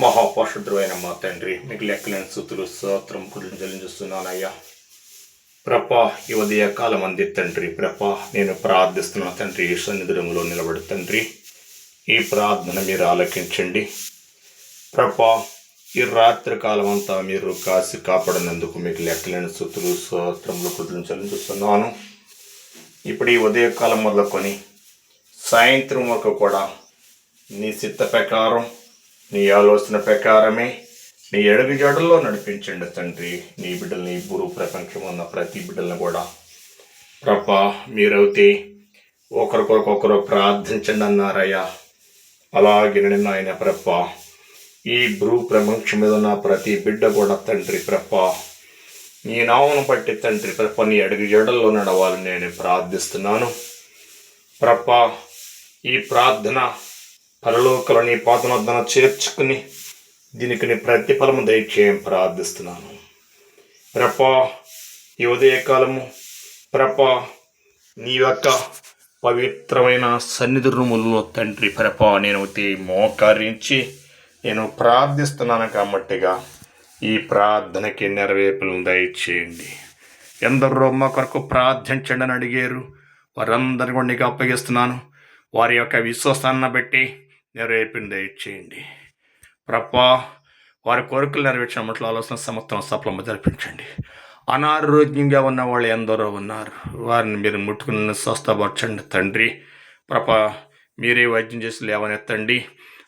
మహాపరుషుద్రమైన మా తండ్రి మీకు లెక్కలేని సుతులు స్తోత్రం కుడిని చెల్లించుస్తున్నానయ్యా ప్రప ఈ ఉదయ కాలం అంది తండ్రి ప్రప నేను ప్రార్థిస్తున్న తండ్రి ఈ సన్నిధిలో నిలబడి తండ్రి ఈ ప్రార్థన మీరు ఆలకించండి. ప్రప ఈ రాత్రి కాలం అంతా మీరు కాసి కాపాడినందుకు మీకు లెక్కలేని సుతులు స్తోత్రములు కుడిని చెల్లించుస్తున్నాను ఇప్పుడు ఈ ఉదయకాలం మొదలుకొని సాయంత్రం వరకు కూడా నీ చిత్త ప్రకారం నీ ఆలోచన ప్రకారమే నీ ఎడవి జడల్లో నడిపించండి తండ్రి. నీ బిడ్డల్ని గురు ప్రపంచం ఉన్న ప్రతి బిడ్డలను కూడా. ప్రభా మీరైతే ఒకరికొరకొకరు ప్రార్థించండి అన్నారయ్యా. అలాగే నిన్న ఆయన ప్రభ ఈ భూ ప్రపంచం మీద ఉన్న ప్రతి బిడ్డ కూడా తండ్రి ప్రభ నీ నామను బట్టి తండ్రి ప్రభ నీ అడుగు జడల్లో నడవాలని నేను ప్రార్థిస్తున్నాను. ప్రభ ఈ ప్రార్థన పరలోకలని పాదనొద్దన చేర్చుకుని దీనికి నీ ప్రతిఫలము దయచేయం ప్రార్థిస్తున్నాను. ప్రపా ఈ ఉదయకాలము ప్రపా నీ యొక్క పవిత్రమైన సన్నిధి రూముల్లో తండ్రి ప్రభ నేను మోకరించి నేను ప్రార్థిస్తున్నాను కాబట్టిగా ఈ ప్రార్థనకి నెరవేర్పులను దయచేయండి. ఎందరో మా కొరకు ప్రార్థించండి అని అడిగారు. వారందరిని కూడా నీకు అప్పగిస్తున్నాను. వారి యొక్క విశ్వాసాన్ని బట్టి నెరవేర్పుని దయచేయండి ప్రప్ప వారి కోరికలు నెరవేర్చిన మట్లు ఆలోచన సమత్వం సఫలము జరిపించండి. అనారోగ్యంగా ఉన్న వాళ్ళు ఎందరో ఉన్నారు. వారిని మీరు ముట్టుకుని స్వస్థపరచండి తండ్రి. ప్రప మీరే వైద్యం చేసి లేవనెత్తండి.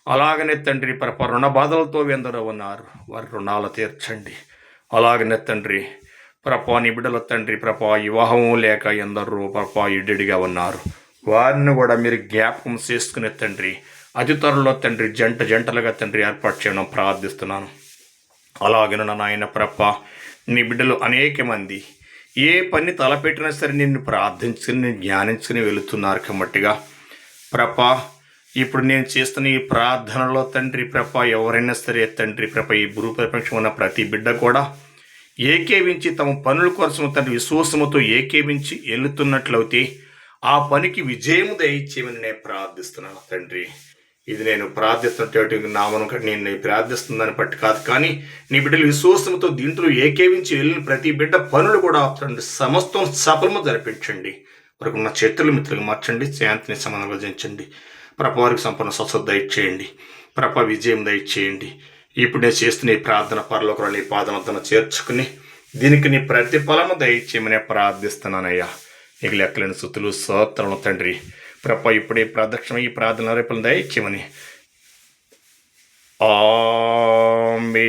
అలాగనే తండ్రి ప్రప రుణ బాధలతో ఎందరో ఉన్నారు. వారి రుణాలు తీర్చండి. అలాగనే తండ్రి ప్రప నిబిడల తండ్రి ప్రప వివాహం లేక ఎందరో ప్రప ఇడ్డిగా ఉన్నారు. వారిని కూడా మీరు జ్ఞాపకం చేసుకునే తండ్రి అతి త్వరలో తండ్రి జంట జంటలుగా తండ్రి ఏర్పాటు చేయడం ప్రార్థిస్తున్నాను. అలాగే నాయన ప్రప్ప నీ బిడ్డలు అనేక మంది ఏ పని తలపెట్టినా సరే నిన్ను ప్రార్థించుకుని నేను జ్ఞానించుకుని వెళుతున్నారు కాబట్టిగా ప్రప ఇప్పుడు నేను చేస్తున్న ఈ ప్రార్థనలో తండ్రి ప్రప ఎవరైనా సరే తండ్రి ప్రప ఈ భూప్రపంచం ఉన్న ప్రతి బిడ్డ కూడా ఏకేవించి తమ పనుల కోసం తండ్రి విశ్వాసముతో ఏకేవించి వెళుతున్నట్లయితే ఆ పనికి విజయము దయచేయమని నేను ప్రార్థిస్తున్నాను తండ్రి. ఇది నేను ప్రార్థిస్తున్నటువంటి నామను నేను ప్రార్థిస్తుందని బట్టి కాదు. కానీ నీ బిడ్డలు విశ్వాసంతో దీంట్లో ఏకేవించి వెళ్ళిన ప్రతి బిడ్డ పనులు కూడా ఆపండి సమస్తం సఫలము జరిపించండి. వరకు నా చేతుల మిత్రులు మార్చండి. శాంతిని సమానంగా జయించండి ప్రప వారికి సంపూర్ణ స్వచ్ఛత దయచేయండి. ప్రప విజయం దయచేయండి. ఇప్పుడు నేను చేస్తున్న ఈ ప్రార్థన పరలోకరా నీ పాదనతను చేర్చుకుని దీనికి నీ ప్రతిఫలము దయచేయమని ప్రార్థిస్తున్నానయ్యా. నీకు లెక్కలేని సుతులు సోత్రము తండ్రి. ప్రప ఇప్పుడే ప్రదక్షిణ ఈ ప్రార్థన రేపులను దయచేమని ఆమేన్.